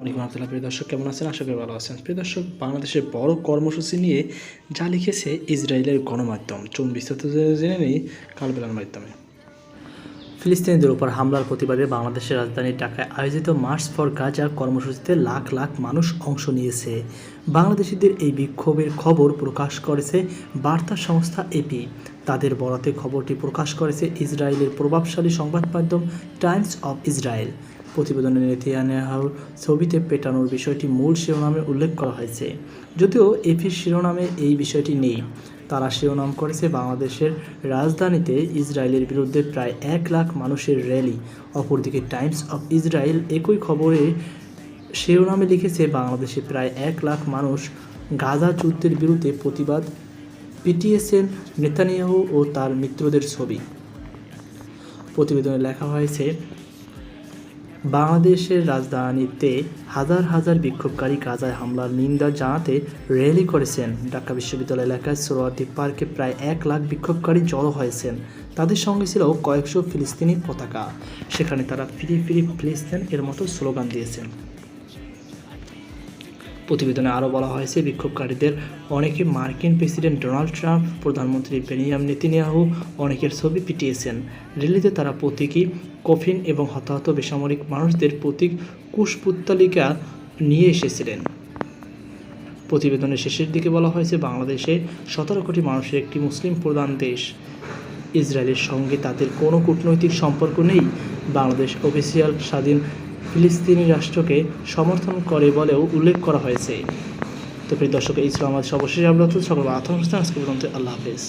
আলাইকুম আবদুল্লাহ প্রিয় দর্শক, কেমন আছেন? আশা করি ভালো আছেন। প্রিয় দর্শক, বাংলাদেশের বড় কর্মসূচি নিয়ে যা লিখেছে ইসরায়েলের গণমাধ্যম চুন বিস্তারিত জেনে নেই কালবেলার মাধ্যমে। ফিলিস্তিনিদের উপর হামলার প্রতিবাদে বাংলাদেশের রাজধানী ঢাকায় আয়োজিত মার্চ ফর গাজা কর্মসূচিতে লাখ লাখ মানুষ অংশ নিয়েছে। বাংলাদেশিদের এই বিক্ষোভের খবর প্রকাশ করেছে বার্তা সংস্থা এপি। তাদের বরাতে খবরটি প্রকাশ করেছে ইসরায়েলের প্রভাবশালী সংবাদ মাধ্যম টাইমস অফ ইসরায়েল। প্রতিবেদনে নেতিয়ানিয়াহুর ছবিতে পেটানোর বিষয়টি মূল শিরোনামে উল্লেখ করা হয়েছে। যদিও এপির শিরোনামে এই বিষয়টি নেই। তারা শিরোনাম করেছে বাংলাদেশের রাজধানীতে ইসরায়েলের বিরুদ্ধে প্রায় এক লাখ মানুষের র্যালি। অপরদিকে টাইমস অফ ইসরায়েল একই খবরে শিরোনামে লিখেছে, বাংলাদেশে প্রায় এক লাখ মানুষ গাজা যুদ্ধের বিরুদ্ধে প্রতিবাদ পিটিয়েছেন নেতানিয়াহু ও তার মিত্রদের ছবি। প্রতিবেদনে লেখা হয়েছে বাংলাদেশের রাজধানীতে হাজার হাজার বিক্ষোভকারী গাজায় হামলার নিন্দা জানাতে র্যালি করেছেন ঢাকা বিশ্ববিদ্যালয় এলাকায় সোহরাওয়ার্দী পার্কে প্রায় এক লাখ বিক্ষোভকারী জড়ো হয়েছেন। তাদের সঙ্গে ছিল কয়েকশো ফিলিস্তিনি পতাকা। সেখানে তারা ফিরি ফিরি ফিলিস্তিন এর মতো স্লোগান দিয়েছেন। প্রতিবেদনে আরও বলা হয়েছে, বিক্ষোভকারীদের অনেকে মার্কিন প্রেসিডেন্ট ডোনাল্ড ট্রাম্প, প্রধানমন্ত্রী বেনিয়াম নেতিনিয়াহু, অনেকের ছবি পিটিয়েছেন। র্যালিতে তারা প্রতীকী, কফিন এবং হতাহত বেসামরিক মানুষদের প্রতীক কুশপুত্তালিকা নিয়ে এসেছিলেন। প্রতিবেদনের শেষের দিকে বলা হয়েছে, বাংলাদেশে সতেরো কোটি মানুষের একটি মুসলিম প্রধান দেশ। ইসরায়েলের সঙ্গে তাদের কোনো কূটনৈতিক সম্পর্ক নেই। বাংলাদেশ অফিসিয়াল স্বাধীন ফিলিস্তিনি রাষ্ট্রকে সমর্থন করে বলেও উল্লেখ করা হয়েছে। তো প্রিয় দর্শক, এই ছিল আমাদের সর্বশেষ আপলোড সকল আত্মহস্থান আজকে পর্যন্ত আল্লাহ হাফেজ।